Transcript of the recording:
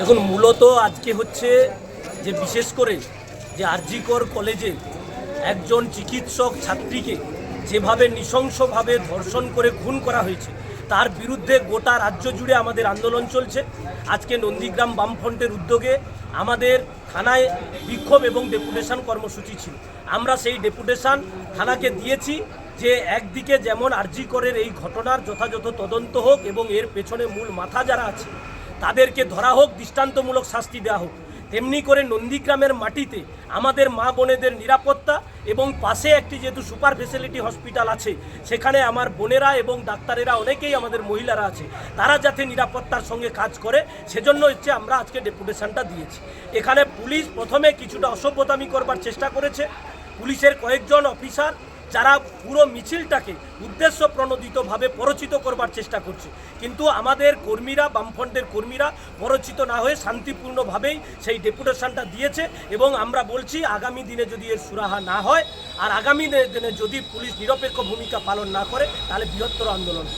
দেখুন মূলত আজকে হচ্ছে যে বিশেষ করে যে আরজিকর কলেজে একজন চিকিৎসক ছাত্রীকে যেভাবে নৃশংসভাবে ধর্ষণ করে খুন করা হয়েছে, তার বিরুদ্ধে গোটা রাজ্য জুড়ে আমাদের আন্দোলন চলছে। আজকে নন্দীগ্রাম বামফ্রন্টের উদ্যোগে আমাদের থানায় বিক্ষোভ এবং ডেপুটেশন কর্মসূচি ছিল। আমরা সেই ডেপুটেশন থানাকে দিয়েছি যে একদিকে যেমন আরজিকরের এই ঘটনার যথাযথ তদন্ত হোক এবং এর পেছনে মূল মাথা যারা আছে তাদেরকে ধরা হোক, দৃষ্টান্তমূলক শাস্তি দেওয়া হোক। তেমনি করে নন্দীগ্রামের মাটিতে আমাদের মা বোনেদের নিরাপত্তা এবং পাশে একটি যেহেতু সুপার ফেসিলিটি হসপিটাল আছে, সেখানে আমার বোনেরা এবং ডাক্তারেরা অনেকেই আমাদের মহিলারা আছে, তারা যাতে নিরাপত্তার সঙ্গে কাজ করে, সেজন্য হচ্ছে আমরা আজকে ডেপুটেশনটা দিয়েছি। এখানে পুলিশ প্রথমে কিছুটা অসভ্যতামি করবার চেষ্টা করেছে। পুলিশের কয়েকজন অফিসার যারা পুরো মিছিলটাকে উদ্দেশ্য প্রণোদিতভাবে পরচিত করবার চেষ্টা করছে কিন্তু আমাদের কর্মীরা, বামফ্রন্টের কর্মীরা পরচিত না হয়ে শান্তিপূর্ণভাবেই সেই ডেপুটেশনটা দিয়েছে এবং আমরা বলছি, আগামী দিনে যদি এর সুরাহা না হয়, আর আগামী দিনে যদি পুলিশ নিরপেক্ষ ভূমিকা পালন না করে, তাহলে বৃহত্তর আন্দোলন।